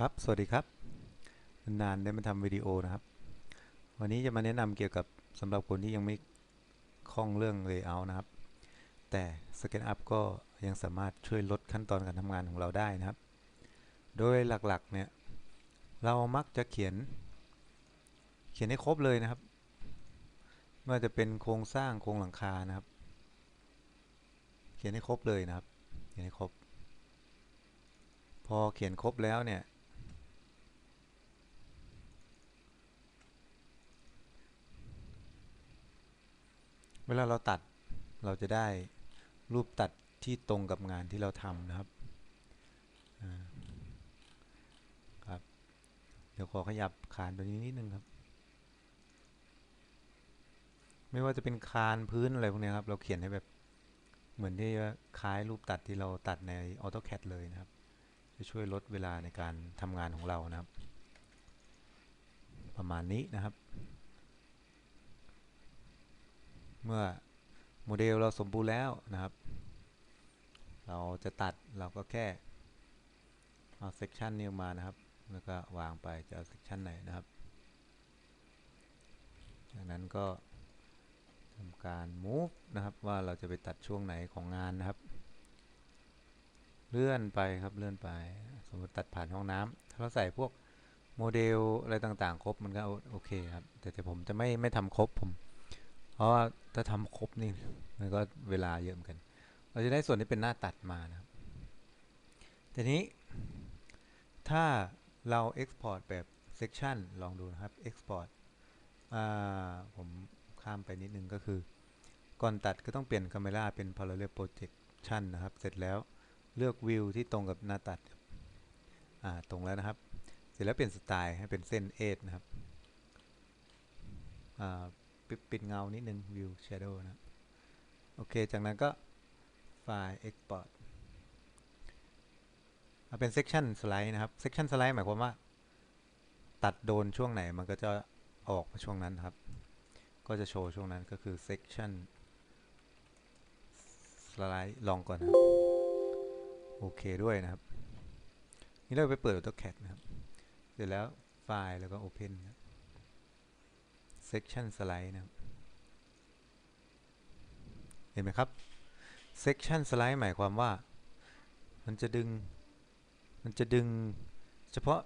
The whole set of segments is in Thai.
ครับ สวัสดีครับ นานได้มาทำวิดีโอนะครับ วันนี้จะมาแนะนำเกี่ยวกับสำหรับคนที่ยังไม่คล่องเรื่อง Layout นะครับ แต่ SketchUp ก็ยังสามารถช่วยลดขั้นตอนการทำงานของเราได้นะครับ โดยหลักๆเนี่ย เรามักจะเขียน เขียนให้ครบเลยนะครับ ไม่ว่าจะเป็นโครงสร้างโครงหลังคานะครับ เขียนให้ครบเลยนะครับ เขียนให้ครบพอเขียนครบแล้วเนี่ย เวลาเราตัดเราจะได้รูปตัดที่ตรงกับงานที่เราทำนะครับครับ เดี๋ยวขอขยับคานตัวนี้นิดนึงครับ ไม่ว่าจะเป็นคานพื้นอะไรพวกนี้ครับ เราเขียนให้แบบเหมือนที่ว่าคล้ายรูปตัดที่เราตัดใน AutoCAD เลยนะครับ จะช่วยลดเวลาในการทำงานของเรานะครับ ประมาณนี้นะครับ เมื่อโมเดลเราสมบูรณ์แล้วนะครับ เราจะตัดเราก็แค่เอาเซกชันนี้มานะครับ แล้วก็วางไปจะเอาเซกชันไหนนะครับ จากนั้นก็ทำการ move นะครับว่าเราจะไปตัดช่วงไหนของงานนะครับ เลื่อนไปครับเลื่อนไป สมมติตัดผ่านห้องน้ำถ้าเราใส่พวกโมเดลอะไรต่างๆ ครบมันก็โอเคครับ แต่แต่ผมจะไม่ไม่ทำครบผม เพราะว่าถ้าทำครบนี่มันก็เวลาเยอะเหมือนกัน เราจะได้ส่วนที่เป็นหน้าตัดมานะครับทีนี้ถ้าเรา Export แบบ Section ลองดูนะครับ Export ผมข้ามไปนิดนึงก็คือ ก่อนตัดก็ต้องเปลี่ยน Camera เป็น Parallel Projection นะครับ เสร็จแล้วเลือกวิวที่ตรงกับหน้าตัดตรงแล้วนะครับ เสร็จแล้วเปลี่ยนสไตล์ให้เป็นเส้นเอทนะครับ ปิดปิดเงานิดนึง view shadow นะ โอเค จากนั้นก็ไฟล์ export เอาเป็น section slide นะครับ section slide หมายความว่า ตัดโดนช่วงไหนมันก็จะออกมาช่วงนั้นครับ ก็จะโชว์ช่วงนั้นก็คือ section slide ลองก่อนนะโอเคด้วยนะครับ นี่เราไปเปิด AutoCAD นะครับ เสร็จแล้วไฟล์แล้วก็ Open นะ section slide นะครับเห็นไหมครับ section slide หมายความว่า มันจะดึง มันจะดึงเฉพาะ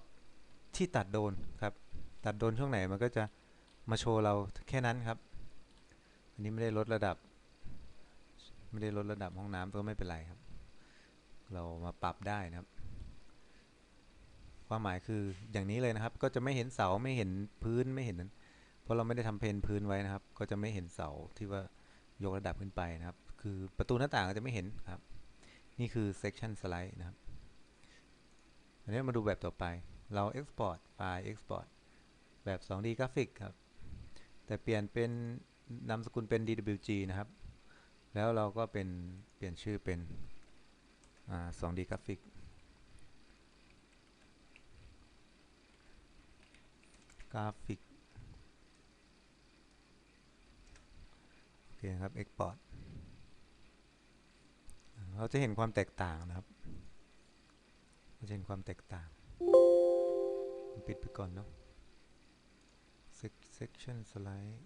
ที่ตัดโดนครับ ตัดโดนช่วงไหนมันก็จะมาโชว์เราแค่นั้นครับ อันนี้ไม่ได้ลดระดับ ไม่ได้ลดระดับห้องน้ำก็ไม่เป็นไรครับ เรามาปรับได้นะครับ ความหมายคืออย่างนี้เลยนะครับ ก็จะไม่เห็นเสาไม่เห็นพื้นไม่เห็นนั้น ราะเราไม่ได้ทำเพนพื้นไว้นะครับ ก็จะไม่เห็นเสาที่ว่ายกระดับขึ้นไปนะครับ คือประตูหน้าต่างก็จะไม่เห็นครับ นี่คือ section slide นะครับอันนี้มาดูแบบต่อไป เรา export ไฟล์ export แบบ 2D กราฟิกครับ แต่เปลี่ยนเป็นนามสกุลเป็น DWG นะครับ แล้วเราก็เป็นเปลี่ยนชื่อเป็น 2D กราฟิกกราฟิกโอ เคครับ Export เราจะเห็นความแตกต่างนะครับเราจะเห็นความแตกต่าง ปิดไปก่อนเนาะ section slide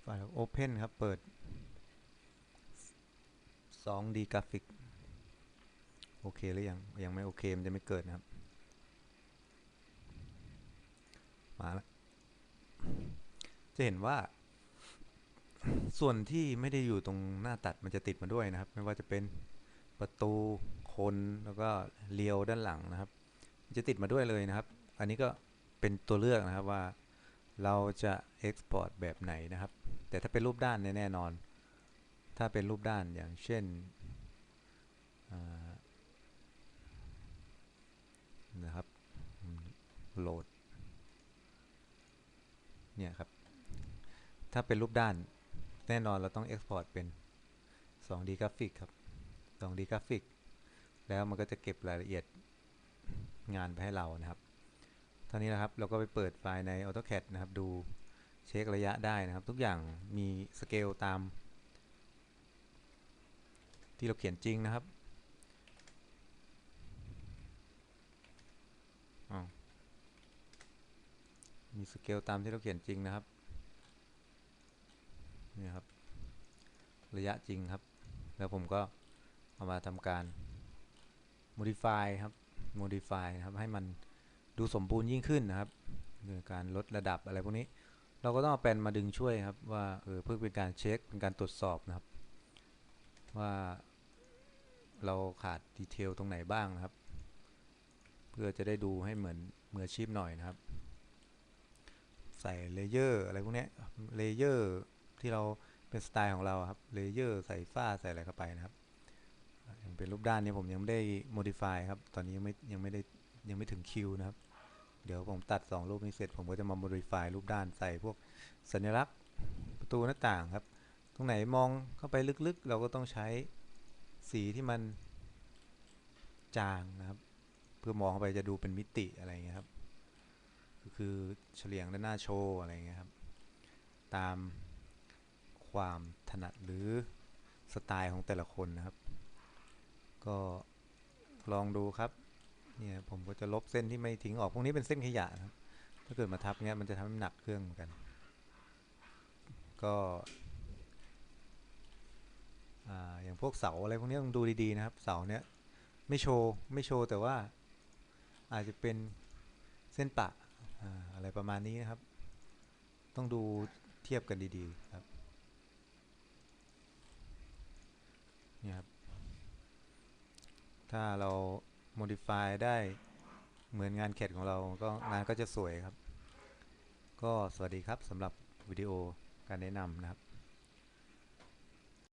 ไฟล์ Open ครับ เปิด 2D กราฟิก โอเคหรือยัง ยังไม่โอเคมันจะไม่เกิดนะครับ มาแล้วจะเห็นว่า ส่วนที่ไม่ได้อยู่ตรงหน้าตัดมันจะติดมาด้วยนะครับ ไม่ว่าจะเป็นประตูคนแล้วก็เลียวด้านหลังนะครับ จะติดมาด้วยเลยนะครับ อันนี้ก็เป็นตัวเลือกนะครับว่าเราจะ export แบบไหนนะครับ แต่ถ้าเป็นรูปด้านแน่นอน ถ้าเป็นรูปด้านอย่างเช่นนะครับ โหลด เนี่ยครับ ถ้าเป็นรูปด้าน แน่นอนเราต้อง export เป็น 2D กราฟิกครับ 2D กราฟิก แล้วมันก็จะเก็บรายละเอียดงานไปให้เรานะครับท่านี้นะครับ เราก็ไปเปิดไฟล์ใน AutoCAD นะครับ ดูเช็คระยะได้นะครับ ทุกอย่างมีสเกลตาม ที่เราเขียนจริงนะครับอ้าว มีสเกลตามที่เราเขียนจริงนะครับนี่ครับ ระยะจริงครับ แล้วผมก็เอามาทำการ modify ครับ modify ครับ ให้มันดูสมบูรณ์ยิ่งขึ้นนะครับคือการลดระดับอะไรพวกนี้ เราก็ต้องเอาแปลนมาดึงช่วยครับ ว่าเออเพื่อเป็นการเช็คเป็นการตรวจสอบนะครับ ว่าเราขาดดีเทลตรงไหนบ้างนะครับ เพื่อจะได้ดูให้เหมือนมืออาชีพหน่อยนะครับ ใส่เลเยอร์อะไรพวกนี้เลเยอร์ที่เราเป็นสไตล์ของเราครับเลเยอร์ใส่ฝ้าใส่อะไรเข้าไปนะครับย่างเป็นรูปด้านนี้ผมยังไม่ได้ modify ครับ ตอนนี้ยังไม่ยังไม่ได้ยังไม่ถึงคิวนะครับ เดี๋ยวผมตัด 2 รูปนี้เสร็จ ผมก็จะมา modify รูปด้านใส่พวกสัญลักษณ์ประตูหน้าต่างครับ ตรงไหนมองเข้าไปลึกๆ เราก็ต้องใช้สีที่มันจางนะครับ เพื่อมองเข้าไปจะดูเป็นมิติอะไรอย่างเงี้ยครับ คือเฉลียงด้านหน้าโชว์อะไรอย่างเงี้ยครับ ตามความถนัดหรือสไตล์ของแต่ละคนนะครับ ก็ลองดูครับเนี่ยผมก็จะลบเส้นที่ไม่ทิ้งออกพวกนี้เป็นเส้นขยะนะครับ ถ้าเกิดมาทับเงี้ยมันจะทำให้หนักเครื่องเหมือนกัน ก็อ่าอย่างพวกเสาอะไรพวกนี้ต้องดูดีๆนะครับ เสาเนี้ยไม่โชว์ไม่โชว์แต่ว่าอาจจะเป็นเส้นปะ อะไรประมาณนี้นะครับ ต้องดูเทียบกันดีๆครับนี่ครับ ถ้าเรา modify ได้เหมือนงานแคดของเราก็งานก็จะสวยครับ ก็สวัสดีครับสำหรับวิดีโอการแนะนำนะครับ